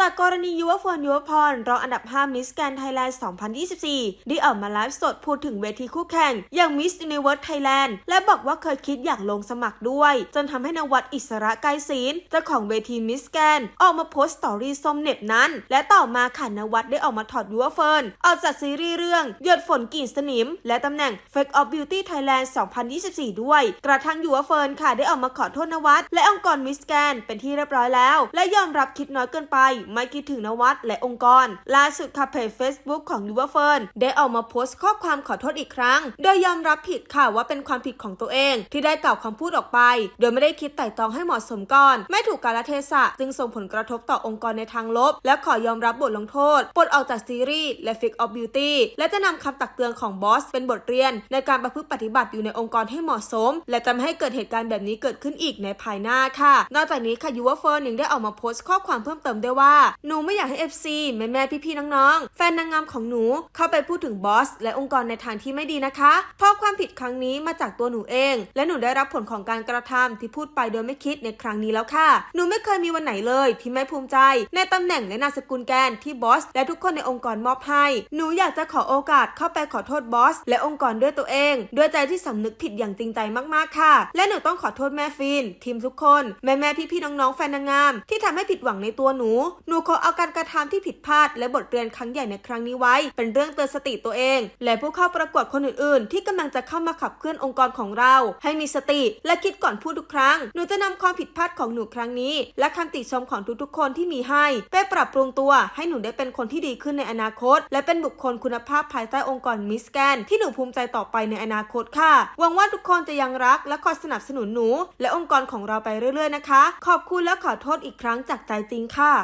จากกรณียุวพลยุวพรรองอันดับ 5 มิสแกนไทยแลนด์ 2024 ได้ออกมาไลฟ์สดพูดถึงเวทีคู่แข่ง อย่างมิส s u นิเวิร์สไทยแลนด์และบอกว่าเคยคิดอยากลงสมัครด้วย จนทำให้นวัดอิสระไกรศิลเจ้าของเวทีมิสแกน ออกมาโพสต์สตอรี่ส้มเน็บนั้น และต่อมาค่ะนวัดได้ออกมาถอดยุวเฟิร์นออกจากซีรีส์เรื่องหยดฝนกลิ่นสนิม และตำแหน่ง Fake of Beauty Thailand 2024 ด้วย กระทั่งยุวเฟิร์นค่ะได้ออกมาขอโทษนวัดและองค์กรมิสแกนเป็นที่เรียบร้อยแล้ว และยอมรับคิดน้อยเกินไปไม่คิดถึงนวัดและองค์กร ล่าสุดค่ะเพจ Facebook ของยูวเฟิร์นได้ออกมาโพสต์ข้อความขอโทษอีกครั้ง โดยยอมรับผิดค่ะว่าเป็นความผิดของตัวเอง ที่ได้กล่าวคำพูดออกไป โดยไม่ได้คิดไต่ตองให้เหมาะสมก่อน ไม่ถูกกาลเทศะจึงส่งผลกระทบต่อองค์กรในทางลบ และขอยอมรับบทลงโทษปลดออกจากซีรีส์และ Fake of Beauty และจะนำคำตักเตือนของบอสเป็นบทเรียน ในการประพฤติปฏิบัติอยู่ในองค์กรให้เหมาะสม และจะไม่ให้เกิดเหตุการณ์แบบนี้เกิดขึ้นอีกในภายหน้าค่ะ นอกจากนี้ค่ะยูวเฟิร์นยังได้ออกมาโพสต์ข้อความเพิ่มเติมด้วยว่าหนูไม่อยากให้ FC แม่แม่พี่ๆน้องๆ แฟนนางงามของหนูเข้าไปพูดถึงบอส และองค์กรในทางที่ไม่ดีนะคะ เพราะความผิดครั้งนี้มาจากตัวหนูเอง และหนูได้รับผลของการกระทำที่พูดไปโดยไม่คิดในครั้งนี้แล้วค่ะ หนูไม่เคยมีวันไหนเลยที่ไม่ภูมิใจ ในตำแหน่งและนามสกุลแกนที่บอส และทุกคนในองค์กรมอบให้ หนูอยากจะขอโอกาสเข้าไปขอโทษบอส และองค์กรด้วยตัวเอง ด้วยใจที่สำนึกผิดอย่างจริงใจมากๆค่ะ และหนูต้องขอโทษแม่ฟินทีมทุกคน แม่แม่พี่ๆน้องๆแฟนนางงาม ที่ทำให้ผิดหวังในตัวหนูหนูขอเอาการกระทำที่ผิดพลาด และบทเรียนครั้งใหญ่ในครั้งนี้ไว้ เป็นเรื่องเตือนสติตัวเอง และผู้เข้าประกวดคนอื่นๆ ที่กำลังจะเข้ามาขับเคลื่อนองค์กรของเรา ให้มีสติและคิดก่อนพูดทุกครั้ง หนูจะนำความผิดพลาดของหนูครั้งนี้ และคำติชมของทุกๆ คนที่มีให้ไปปรับปรุงตัว ให้หนูได้เป็นคนที่ดีขึ้นในอนาคต และเป็นบุคคลคุณภาพภายใต้องค์กรมิสแกนที่หนูภูมิใจต่อไปในอนาคตค่ะหวังว่าทุกคนจะยังรักและคอยสนับสนุนหนู และองค์กรของเราไปเรื่อยๆนะคะ ขอบคุณและขอโทษอีกครั้งจากใจจริงค่ะ